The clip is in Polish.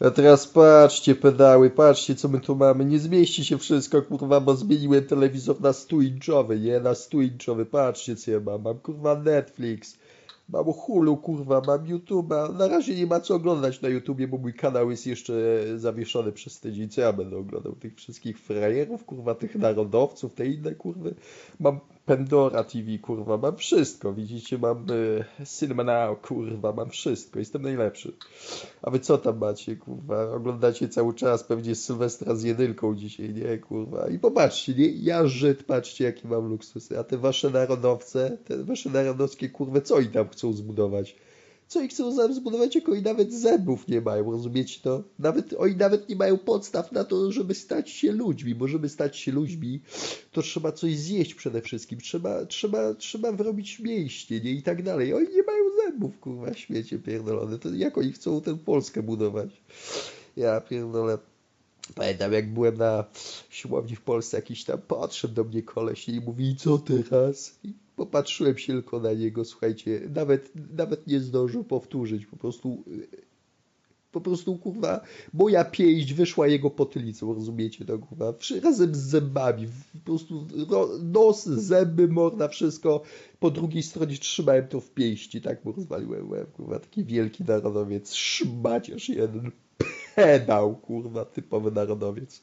A teraz patrzcie pedały, patrzcie co my tu mamy. Nie zmieści się wszystko, kurwa, bo zmieniłem telewizor na 100-inchowy, nie? Na 100-inchowy, patrzcie co ja mam. Mam kurwa Netflix, mam Hulu, kurwa, mam YouTube'a. Na razie nie ma co oglądać na YouTubie, bo mój kanał jest jeszcze zawieszony przez tydzień. Co ja będę oglądał? Tych wszystkich frajerów, kurwa, tych narodowców, te inne, kurwy. Mam Pandora TV, kurwa, mam wszystko. Widzicie, mam y, Cinema Now, kurwa, mam wszystko. Jestem najlepszy. A wy co tam macie, kurwa? Oglądacie cały czas pewnie Sylwestra z jedynką dzisiaj, nie, kurwa? I popatrzcie, nie? Ja Żyd, patrzcie, jaki mam luksusy. A te wasze narodowce, te wasze narodowskie, kurwa, co oni tam chcą zbudować? Co ich chcą zbudować, jak oni nawet zębów nie mają, rozumiecie to? Nawet, oni nawet nie mają podstaw na to, żeby stać się ludźmi, bo żeby stać się ludźmi, to trzeba coś zjeść przede wszystkim, trzeba, trzeba, trzeba wyrobić mięśnie, nie? I tak dalej. Oni nie mają zębów, kurwa, śmiecie pierdolone. To jak oni chcą tę Polskę budować? Ja pierdolę. Pamiętam, jak byłem na siłowni w Polsce, jakiś tam podszedł do mnie koleś i mówi, co teraz? Popatrzyłem się tylko na niego, słuchajcie, nawet, nawet nie zdążył powtórzyć, po prostu, po prostu, kurwa, moja pięść wyszła jego potylicą, rozumiecie to, kurwa, razem z zębami, po prostu ro, nos, zęby, morda, wszystko, po drugiej stronie trzymałem to w pięści, tak mu rozwaliłem łeb, kurwa, taki wielki narodowiec, szmacierz jeden, pedał, kurwa, typowy narodowiec.